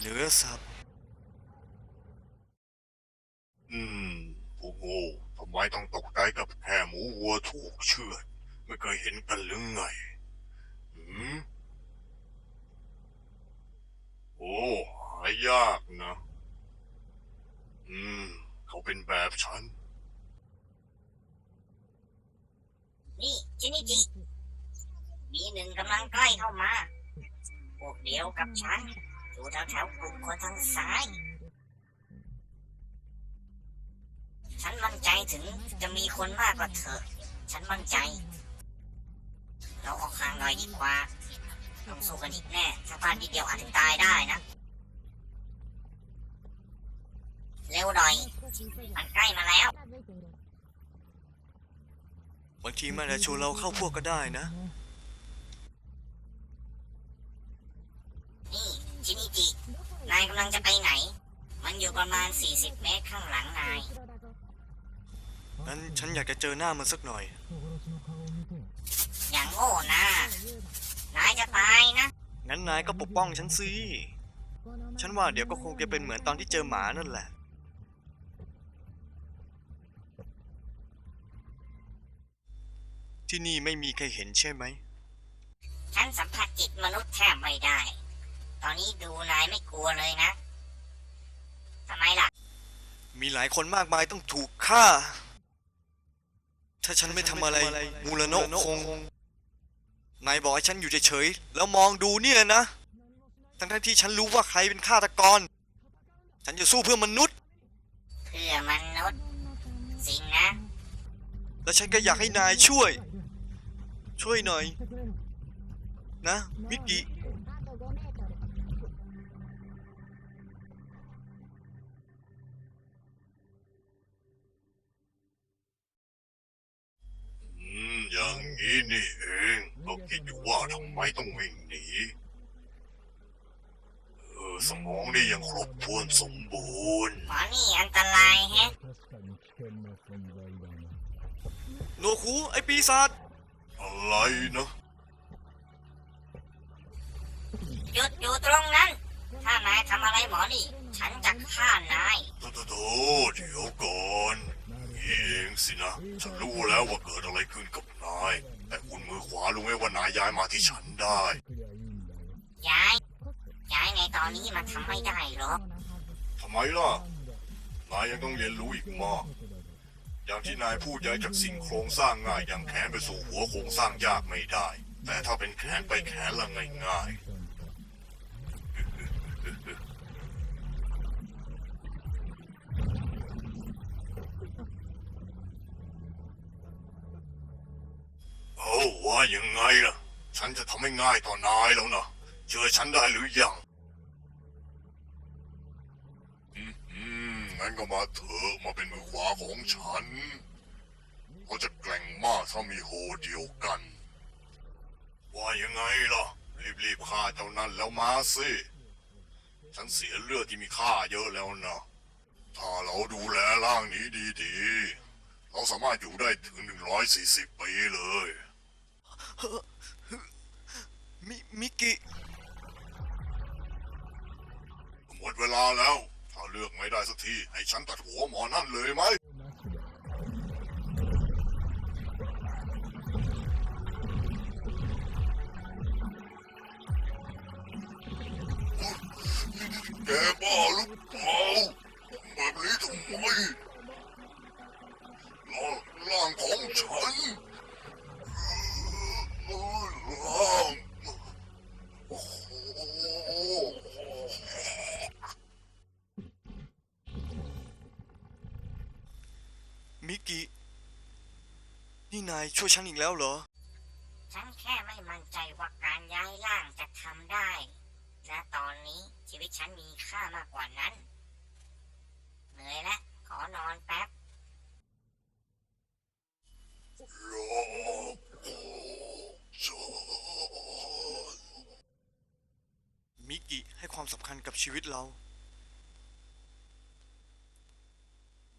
เนื้อสับอืมพวกโง่ทำไมต้องตกใจกับแค่หมูวัวถูกเชือดไม่เคยเห็นกันหรือไงหืมโอ้หายากนะ อืม เขาเป็นแบบฉัน นี่ชินิจิมีหนึ่งกำลังใกล้เข้ามา พวกเดียวกับฉัน อยู่แถวๆกลุ่มคนทางซ้าย ฉันมั่นใจถึงจะมีคนมากกว่าเธอ ฉันมั่นใจ เราออกห่างหน่อยดีกว่าต้องสู้กันอีกแน่ ถ้าพลาดนิดเดียวอาจถึงตายได้นะ เร็วหน่อย มันใกล้มาแล้ว บางทีมันอาจจะชวนเราเข้าพวกก็ได้นะ นี่ชินิจิ นายกำลังจะไปไหน มันอยู่ประมาณ 40 เมตรข้างหลังนาย งั้นฉันอยากจะเจอหน้ามันสักหน่อย อย่างโง่นะนายจะตายนะ งั้นนายก็ปกป้องฉันสิ ฉันว่าเดี๋ยวก็คงจะเป็นเหมือนตอนที่เจอหมานั่นแหละ ที่นี่ไม่มีใครเห็นใช่ไหม ฉันสัมผัสจิตมนุษย์แทบไม่ได้ต อนนี้ดูนายไม่กลัวเลยนะทำไมล่ะ มีหลายคนมากมายต้องถูกฆ่า ถ้าฉันไม่ทำอะไร มูลโนะคง นายบอกให้ฉันอยู่เฉยๆ แล้วมองดูเนี่ยนะ ทั้งๆที่ฉันรู้ว่าใครเป็นฆาตกร ฉันจะสู้เพื่อมนุษย์ เพื่อมนุษย์สิงนะ และฉันก็อยากให้นายช่วย ช่วยหน่อย นะมิกิ อืม อย่างนี้นี่เองก็คิดอยู่ว่าทำไมต้องวิ่งหนีเออสมองนี่ยังครบถ้วนสมบูรณ์หมอนี่อันตรายแฮะ โนคูไอปีศาจอะไรนะหยุดอยู่ตรงนั้น ถ้านายทำอะไรหมอนี่ ฉันจะฆ่านาย โตโตโตเดี๋ยวก่อนนี่เองสินะ ฉันรู้แล้วว่าเกิดอะไรขึ้นกับนาย รู้ไหมว่านายย้ายมาที่ฉันได้ ย้าย ย้ายในตอนนี้มันทำไม่ได้หรอกทำไมล่ะ นายยังต้องเรียนรู้อีกมาก อย่างที่นายพูดย้ายจากสิ่งโครงสร้างง่ายอย่างแขนไปสู่หัวโครงสร้างยากไม่ได้ แต่ถ้าเป็นแขนไปแขนละง่ายๆ เอาว่ายังไงล่ะ ฉันจะทำให้ง่ายต่อนายแล้วนะเชื่อฉันได้หรือยังอืมอืมงั้นก็มาเถอะมาเป็นมือขวาของฉันเขาจะแกร่งมากถ้ามีโฮเดียวกัน ว่ายังไงล่ะ รีบๆฆ่าเจ้านั่นแล้วมาสิฉันเสียเลือดที่มีค่าเยอะแล้วนะถ้าเราดูแลร่างนี้ดีๆ เราสามารถอยู่ได้ถึง 140 ปีเลย มิมิกิ หมดเวลาแล้ว ถ้าเลือกไม่ได้สักที ให้ฉันตัดหัวหมอนั่นเลยไหม แกบ้าหรือเปล่าแบบนี้ทำไมร่างร่างของฉันร่างโอ้โห มิกิ นี่นายช่วยฉันอีกแล้วเหรอ ฉันแค่ไม่มั่นใจว่าการย้ายร่างจะทำได้ และตอนนี้ชีวิตฉันมีค่ามากกว่านั้น เหนื่อยแล้วขอนอนแป๊บร่างของฉันมิกิให้ความสำคัญกับชีวิตเรา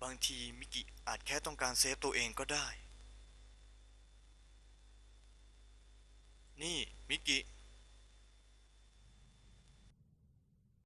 บางทีมิกิอาจแค่ต้องการเซฟตัวเองก็ได้ นี่ มิกิ